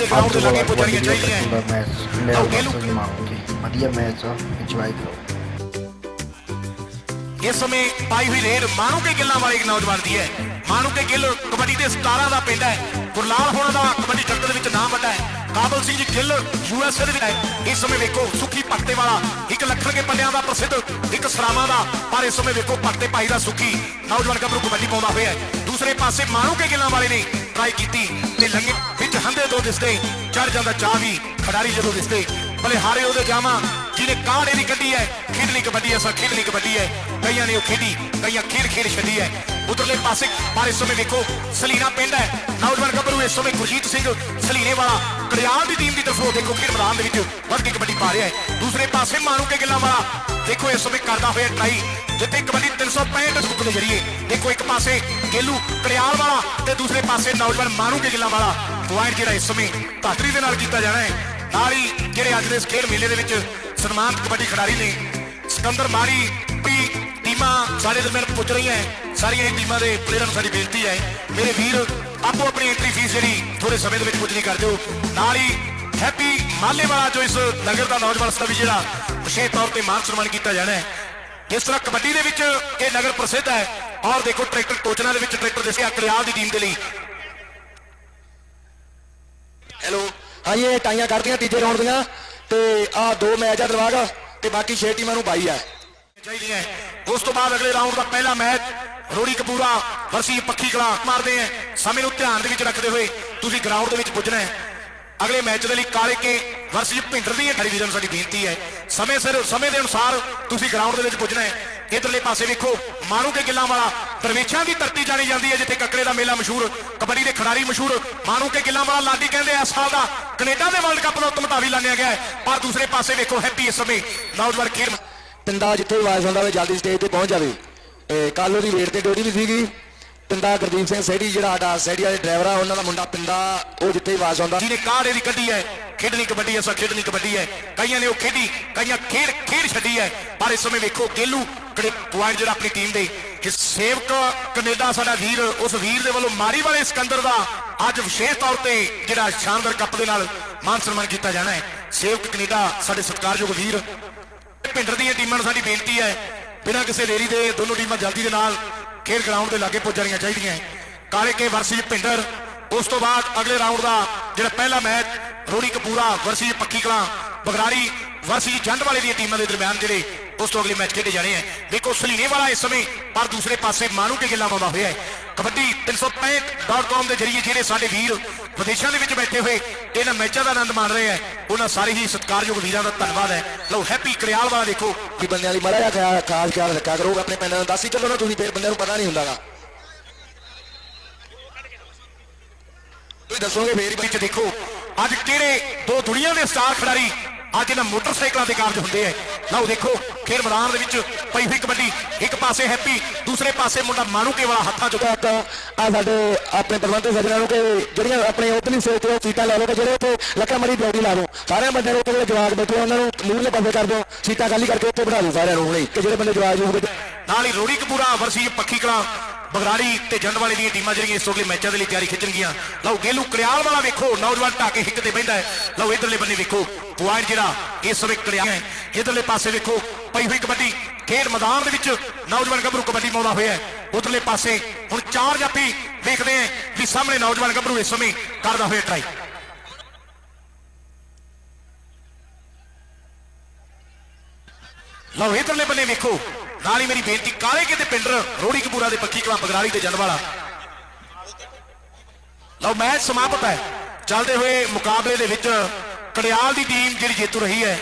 ਦੇ ਗਰਾਊਂਡ ਦੇ ਲਾਗੇ ਪਹੁੰਚਣੀਆਂ ਚਾਹੀਦੀਆਂ ਮੈਚ ਖੇਲੋ। ਸਹੀ ਮਾਰੋਗੇ ਵਧੀਆ ਮੈਚ ਆ ਇੰਜੋਏ ਕਰੋ। ਇਸ ਸਮੇਂ ਪਾਈ ਹੋਈ ਰੇਡ ਮਾਨੂਕੇ ਗਿੱਲਾਂ ਵਾਲੇ ਇੱਕ ਨੌਜਵਾਨ ਦੀ ਹੈ। ਮਾਨੂਕੇ ਗਿੱਲ ਕਬੱਡੀ ਦੇ 17 ਦਾ ਪਿੰਡ ਹੈ। ਗੁਰਲਾਲ ਹੋਣਾ ਦਾ ਕਬੱਡੀ ਜਗਤ ਦੇ ਵਿੱਚ ਨਾਮ ਵੱਡਾ ਹੈ। ਕਾਬਲ ਸਿੰਘ ਗਿੱਲ ਯੂਐਸਏ ਦੇ ਵਿੱਚ ਇਸ ਸਮੇਂ ਵੇਖੋ ਸੁਖੀ ਪੱਤੇ ਵਾਲਾ ਇੱਕ ਲੱਖਣ ਕੇ ਪੱਲਿਆਂ ਦਾ ਪ੍ਰਸਿੱਧ ਇੱਕ ਸਰਾਵਾਂ ਦਾ। ਪਰ ਇਸ ਸਮੇਂ ਵੇਖੋ ਪੱਤੇ ਭਾਈ ਦਾ ਸੁਖੀ ਨੌਜਵਾਨ ਗੱਭਰੂ ਕਬੱਡੀ ਪਾਉਂਦਾ ਹੋਇਆ ਹੈ। ਦੂਸਰੇ ਪਾਸੇ ਮਾਨੂਕੇ ਗਿੱਲਾਂ ਵਾਲੇ ਨੇ ਟਰਾਈ ਕੀਤੀ ਤੇ ਲੰਗੇ ਵਿੱਚ ਹੰਦੇ ਦਿਸਦੇ, ਚੜ ਜਾਂਦਾ ਚਾਹ ਵੀ ਖਿਡਾਰੀ ਜਦੋਂ ਦਿਸਦੇ, ਭਲੇ ਹਾਰੇ ਉਹਦੇ ਜਾਵਾਂ, ਜਿਹਨੇ ਕਾਂਡੇ ਦੀ ਕੱਢੀ ਹੈ, ਖੇਡਣੀ ਕਬੱਡੀ ਐਸਾ ਖੇਡਣੀ ਕਬੱਡੀ ਹੈ। ਕਈਆਂ ਨੇ ਉਹ ਖੇਡੀ, ਕਈਆਂ ਖੇਡ ਖੇਡ ਛੱਡੀ ਹੈ। ਉਧਰਲੇ ਪਾਸੇ ਪਰ ਇਸ ਸਮੇਂ ਵੇਖੋ, ਸਲੀਨਾ ਪਿੰਡ ਹੈ। ਨੌਜਵਾਨ ਗੱਭਰੂ ਇਸ ਸਮੇਂ ਗੁਰਜੀਤ ਸਿੰਘ ਸਲੀਨੇ ਵਾਲਾ ਕੜਿਆਲ ਦੀ ਟੀਮ ਦੀ ਤਰਫੋਂ ਦੇਖੋ ਖੇਡ ਮੈਦਾਨ ਦੇ ਵਿੱਚ ਵੱਧ ਕੇ ਕਬੱਡੀ ਪਾ ਰਿਹਾ ਹੈ। ਦੂਸਰੇ ਪਾਸੇ ਮਾਰੂ ਕੇ ਗਿੱਲਾਂ ਵਾਲਾ, ਦੇਖੋ ਇਸ ਸਮੇਂ ਕਰਦਾ ਹੋਇਆ ਟਰਾਈ, ਜਿੱਥੇ ਕਬੱਡੀ 365 ਸੁੱਕ ਦੇ ਜਰੀਏ। ਦੇਖੋ ਇੱਕ ਪਾਸੇ ਗੇਲੂ ਕੜਿਆਲ ਵਾਲਾ ਤੇ ਦੂਸਰੇ ਪਾਸੇ ਨੌਜਵਾਨ ਮਾਰੂ ਕੇ ਗਿੱਲਾਂ ਵਾਲਾ। ਪੁਆਇੰਟ ਜਿਹੜਾ ਇਸ ਸਮੇਂ ਧਾਤਰੀ ਦੇ ਨਾਲ ਕੀਤਾ ਜਾਣਾ ਹੈ। ਨਾਲ ਹੀ ਜਿਹੜੇ ਅੱਜ ਦੇ ਇਸ ਖੇਡ ਮੇਲੇ ਦੇ ਵਿੱਚ ਸਨਮਾਨਿਤ ਕਬੱਡੀ ਖਿਡਾਰੀ ਨੇ, ਸਿਕੰਦਰ ਮਾਰੀ ਵੀ ਟੀਮਾਂ ਸਾਡੇ ਦਰਮਿਆਨ ਪੁੱਜ ਰਹੀਆਂ ਸਾਰੀਆਂ ਹੀ ਟੀਮਾਂ ਦੇ ਪਲੇਅਰਾਂ ਨੂੰ ਸਾਡੀ ਬੇਨਤੀ ਹੈ। ਮੇਰੇ ਵੀਰ ਆਪੋ ਆਪਣੀ ਐਂਟਰੀ ਫੀਸ ਜਿਹੜੀ ਥੋੜੇ ਸਮੇਂ ਦੇ ਵਿੱਚ ਪੁੱਜਣੀ ਕਰ ਦਿਓ ਨਾਲ ਹੀ ਹੈਪੀ ਮਾਲੇ ਜੋ ਇਸ ਨਗਰ ਦਾ ਨੌਜਵਾਨ ਸਭੀ ਜਿਹੜਾ ਵਿਸ਼ੇਸ਼ ਤੌਰ ਤੇ ਮਾਨ ਸਨਮਾਨ ਕੀਤਾ ਜਾਣਾ ਹੈ। ਇਸ ਤਰ੍ਹਾਂ ਕਬੱਡੀ ਦੇ ਵਿੱਚ ਇਹ ਨਗਰ ਪ੍ਰਸਿੱਧ ਹੈ ਔਰ ਦੇਖੋ ਟਰੈਕਟਰ ਟੋਚਨਾ ਦੇ ਵਿੱਚ ਟਰੈਕਟਰ ਦੱਸਿਆ ਕਰਿਆਲ ਦੀ ਟੀਮ ਦੇ ਲਈ। ਹੈਲੋ ਹਾਂਜੀ, ਇਹ ਟਾਈਆਂ ਕਰਦੀਆਂ ਤੀਜੇ ਰਾਉਂਡ ਦੀਆਂ। ਤੇ ਆ ਦੋ ਮੈਚ ਆ ਦਰਵਾਗ ਤੇ ਬਾਕੀ 6 ਟੀਮਾਂ ਨੂੰ ਬਾਈ ਆ। ਚਾਹੀਦੀ ਹੈ। ਉਸ ਤੋਂ ਬਾਅਦ ਅਗਲੇ ਰਾਉਂਡ ਦਾ ਪਹਿਲਾ ਮੈਚ ਰੋੜੀ ਕਪੂਰਾ ਵਰਸੀ ਪੱਖੀ ਕਲਾ ਮਾਰਦੇ ਹੈ। ਸਮੇਂ ਨੂੰ ਧਿਆਨ ਦੇ ਵਿੱਚ ਰੱਖਦੇ ਹੋਏ ਤੁਸੀਂ ਗਰਾਊਂਡ ਦੇ ਵਿੱਚ ਪੁੱਜਣਾ ਹੈ। ਅਗਲੇ ਮੈਚ ਦੇ ਲਈ ਕਾਲੇ ਕੇ ਵਰਸੀ ਭਿੰਡਰ ਦੀ ਖੜੀ ਸਾਡੀ ਬੇਨਤੀ ਹੈ। ਸਮੇਂ ਸਿਰ, ਸਮੇਂ ਦੇ ਅਨੁਸਾਰ ਤੁਸੀਂ ਗਰਾਊਂਡ ਦੇ ਵਿੱਚ ਪੁੱਜਣਾ ਹੈ। ਇਧਰਲੇ ਪਾਸੇ ਵੇਖੋ ਮਾਰੂ ਕੇ ਗਿੱਲਾਂ ਵਾਲਾ ਦਰਵੇਸ਼ਾਂ ਦੀ ਧਰਤੀ ਜਾਣੀ ਜਾਂਦੀ ਹੈ, ਜਿੱਥੇ ਕੱਕੜੇ ਦਾ ਮੇਲਾ ਮਸ਼ਹੂਰ, ਕਬੱਡੀ ਦੇ ਖਿਡਾਰੀ ਮਸ਼ਹੂਰ ਮਾਰੂ ਕੇ ਗਿੱਲਾਂ ਵਾਲਾ ਲਾਡੀ ਕਹਿੰਦੇ ਇਸ ਸਾਲ ਦਾ ਕੈਨੇਡਾ ਦੇ ਵਰਲਡ ਕੱਪ ਦਾ ਉਤਮਤਾਵੀ ਲਾਣਿਆ ਗਿਆ ਪਰ ਦੂਸਰੇ ਪਾਸੇ ਵੇਖੋ ਹੈਪੀ ਇਸ ਸਮੇਂ। ਨੌਜਵਾਨ ਖੇਡ ਪਿੰਡਾ ਜਿੱਥੇ ਵੀ ਆਵਾਜ਼ ਹੁੰਦਾ ਹੋਵੇ, ਜਲਦੀ ਸਟੇਜ ਤੇ ਪਹੁੰਚ ਜਾਵੇ। ਇਹ ਕੱਲ ਉਹਦੀ ਵੇਟ ਤੇ ਡਿਊਟੀ ਵੀ ਸੀਗੀ। ਪਿੰਡਾ ਗੁਰਦੀਪ ਸਿੰਘ ਸੈੜੀ ਜਿਹੜਾ ਸਾਡਾ ਸੈੜੀ ਵਾਲੇ ਡਰਾਈਵਰ ਆ, ਉਹਨਾਂ ਦਾ ਮੁੰਡਾ ਪਿੰਡਾ, ਉਹ ਜਿੱਥੇ ਆਵਾਜ਼ ਹੁੰਦਾ ਜਿਹਨੇ ਕਾੜੇ ਦੀ ਕੱਢੀ ਹੈ, ਖੇਡਣੀ ਕਬੱਡੀ ਐਸਾ ਖੇਡਣੀ ਕਬੱਡੀ ਹੈ। ਕਈਆਂ ਨੇ ਉਹ ਖੇਡੀ, ਕਈਆਂ ਖੇਡ ਖੇਡ ਛੱਡੀ ਹੈ। ਪਰ ਇਸ ਸਮੇਂ ਵੇਖੋ, ਗੇਲੂ ਕਿਹੜੇ ਪੁਆਇੰਟ ਜਿਹੜਾ ਆਪਣੀ ਟੀਮ ਦੇ ਕਿ ਸੇਵਕ ਕੈਨੇਡਾ ਸਾਡਾ ਵੀਰ, ਉਸ ਵੀਰ ਦੇ ਵੱਲੋਂ ਮਾਰੀ ਵਾਲੇ ਸਿਕੰਦਰ ਦਾ ਅੱਜ ਵਿਸ਼ੇਸ਼ ਤੌਰ ਤੇ ਜਿਹੜਾ ਸ਼ਾਨਦਾਰ ਕੱਪ ਦੇ ਨਾਲ ਮਾਨ ਸਨਮਾਨ ਕੀਤਾ ਜਾਣਾ ਹੈ। ਸੇਵਕ ਕੈਨੇਡਾ, ਸਾਡੇ ਸਤਿਕਾਰਯੋਗ ਵੀਰ ਭਿੰਡਰ ਦੀਆਂ ਟੀਮਾਂ ਨੂੰ ਸਾਡੀ ਬੇਨਤੀ ਹੈ, ਬਿਨਾਂ ਕਿਸੇ ਦੇਰੀ ਦੇ ਦੋਨੋਂ ਟੀਮਾਂ ਜਲਦੀ ਦੇ ਨਾਲ ਖੇਡ ਗਰਾਊਂਡ ਦੇ ਲਾਗੇ ਪਹੁੰਚਣੀਆਂ ਚਾਹੀਦੀਆਂ ਕਾਲੇ ਕੇ ਵਰਸੀ ਭਿੰਡਰ, ਉਸ ਤੋਂ ਬਾਅਦ ਅਗਲੇ ਰਾਊਂਡ ਦਾ ਜਿਹੜਾ ਪਹਿਲਾ ਮੈਚ ਰੋੜੀ ਕਪੂਰਾ ਵਰਸੀ ਪੱਕੀ ਕਲਾਂ ਬਗਰਾੜੀ ਵਰਸੀ ਜੰਡ ਵਾਲੇ ਦੀਆਂ ਟੀਮਾਂ ਦੇ ਦਰਮਿਆਨ ਜਿਹੜੇ ਉਸ ਤੋਂ ਅਗਲੇ ਮੈਚ ਖੇਡੇ ਜਾਣੇ ਹੈ। ਦੇਖੋ, ਸਲੀਨੇ ਵਾਲਾ ਇਸ ਸਮੇਂ, ਪਰ ਦੂਸਰੇ ਪਾਸੇ ਮਾਨੂ ਕੇ ਗਿੱਲਾ ਪਾਉਂਦਾ ਹੋਇਆ ਹੈ। ਕਬੱਡੀ 365.com ਦੇ ਜਰੀਏ ਜਿਹੜੇ ਸਾਡੇ ਵੀਰ ਵਿਦੇਸ਼ਾਂ ਦੇ ਵਿੱਚ ਬੈਠੇ ਹੋਏ ਇਹਨਾਂ ਮੈਚਾਂ ਦਾ ਆਨੰਦ ਮਾਣ ਰਹੇ ਹੈ ਉਹਨਾਂ ਸਾਰੇ ਹੀ ਸਤਿਕਾਰਯੋਗ ਵੀਰਾਂ ਦਾ ਧੰਨਵਾਦ ਹੈ। ਲਓ ਹੈਪੀ ਕਰਿਆਲ ਵਾਲਾ ਦੇਖੋ ਕਿ ਬੰਦਿਆਂ ਦੀ ਮਾੜਾ ਜਿਹਾ ਖਿਆਲ ਖਾਸ ਖਿਆਲ ਰੱਖਿਆ ਕਰੋ। ਆਪਣੇ ਪਿੰਡ ਨੂੰ ਦੱਸ ਹੀ ਚੱਲੋ ਨਾ, ਤੁਸੀਂ ਫਿਰ ਬੰਦਿਆਂ ਨੂੰ ਪਤਾ ਨਹੀਂ ਹੁੰਦਾਗਾ। ਤੁਸੀਂ ਦੱਸੋਗੇ ਫੇਰ ਵਿੱਚ ਦੇਖੋ, ਅੱਜ ਕਿਹੜੇ ਦੋ ਦੁਨੀਆ ਦੇ ਸਟਾਰ ਖਿਡਾਰੀ ਅੱਜ ਇਹਨਾਂ ਮੋਟਰਸਾਈਕਲਾਂ ਦੇ ਕਾਰਜ ਹੁੰਦੇ ਐ ਲਓ ਦੇਖੋ ਖੇਡ ਮੈਦਾਨ ਦੇ ਵਿੱਚ ਪਈ ਹੋਈ ਕਬੱਡੀ। ਇੱਕ ਪਾਸੇ ਹੈਪੀ ਦੂਸਰੇ ਪਾਸੇ ਮੁੰਡਾ ਮਾਨੂਕੇ ਵਾਲਾ ਹੱਥਾਂ ਚੁੱਕ ਤੱਕ ਆ ਸਾਡੇ ਆਪਣੇ ਪ੍ਰਬੰਧਕ ਸੱਜਣਾਂ ਨੂੰ ਕਿ ਜਿਹੜੀਆਂ ਆਪਣੇ ਓਪਨਿੰਗ ਸਟੇਜ ਤੇ ਸੀਟਾਂ ਲਾ ਲਓ ਕਿ ਜਿਹੜੇ ਉੱਥੇ ਲੱਕਾ ਮਰੀ ਡਿਊਟੀ ਲਾ ਦਿਓ ਸਾਰਿਆਂ ਬੰਦਿਆਂ ਨੂੰ ਉੱਥੇ ਜਿਹੜੇ ਜਵਾਕ ਬੈਠੇ ਉਹਨਾਂ ਨੂੰ ਮੂਹਰਲੇ ਪਾਸੇ ਕਰ ਦਿਓ ਸੀਟਾਂ ਖਾਲੀ ਕਰਕੇ ਉੱਥੇ ਬਿਠਾ ਦਿਓ ਸਾਰਿਆਂ ਨੂੰ ਹੁਣੇ। ਕਿ ਜਿਹੜੇ ਬੰਦੇ ਜਵਾਕ ਹੋਣਗੇ ਨਾਲ ਹੀ ਰੋੜੀ ਕਪੂਰਾ ਵਰਸੀ ਪੱਖੀ ਕਲਾਂ ਬਗਰਾੜੀ ਤੇ ਜੰਡ ਵਾਲੇ ਦੀਆਂ ਟੀਮਾਂ ਜਿਹੜੀਆਂ ਇਸ ਤੋਂ ਅਗਲੇ ਮੈਚਾਂ ਦੇ ਲਈ ਤਿਆਰੀ ਖਿੱਚਣਗੀਆਂ ਲਓ ਗੇਲੂ ਕਰਿਆਲ ਵਾਲਾ ਵੇਖੋ ਨੌਜਵਾਨ ਢਾਕੇ ਹਿੱਕ ਤੇ ਬੈਠਾ ਹੈ ਲਓ ਇਧਰਲੇ ਬੰਨੇ ਵੇਖੋ ਪੁਆਇੰਟ ਜਿਹੜਾ ਇਸ ਸਮੇਂ ਕਰਿਆ ਹੈ ਇਧਰਲੇ ਪਾਸੇ ਵੇਖੋ ਪਈ ਹੋਈ ਕਬੱਡੀ ਖੇਡ ਮੈਦਾਨ ਦੇ ਵਿੱਚ ਨੌਜਵਾਨ ਗੱਭਰੂ ਕਬੱਡੀ ਪਾਉਂਦਾ ਹੋਇਆ ਹੈ ਉਧਰਲੇ ਪਾਸੇ ਹੁਣ ਚਾਰ ਜਾਫੀ ਵੇਖਦੇ ਆ ਵੀ ਸਾਹਮਣੇ ਨੌਜਵਾਨ ਗੱਭਰੂ ਇਸ ਸਮੇਂ ਕਰਦਾ ਹੋਇਆ ਟਰਾਈ ਲਓ ਇਧਰਲੇ ਬੰਨੇ ਵੇਖੋ ਨਾਲ ਹੀ ਮੇਰੀ ਬੇਨਤੀ, ਕਾਲੇ ਕਿਤੇ ਪਿੰਡਰ ਰੋੜੀ ਕਪੂਰਾ ਦੇ ਪੱਕੀ ਕਲਾ ਬਗਰਾੜੀ ਤੇ ਜੰਡ ਵਾਲਾ। ਲਓ, ਮੈਚ ਸਮਾਪਤ ਹੈ। ਚੱਲਦੇ ਹੋਏ ਮੁਕਾਬਲੇ ਦੇ ਵਿੱਚ ਕੜਿਆਲ ਦੀ ਟੀਮ ਜਿਹੜੀ ਜੇਤੂ ਰਹੀ ਹੈ।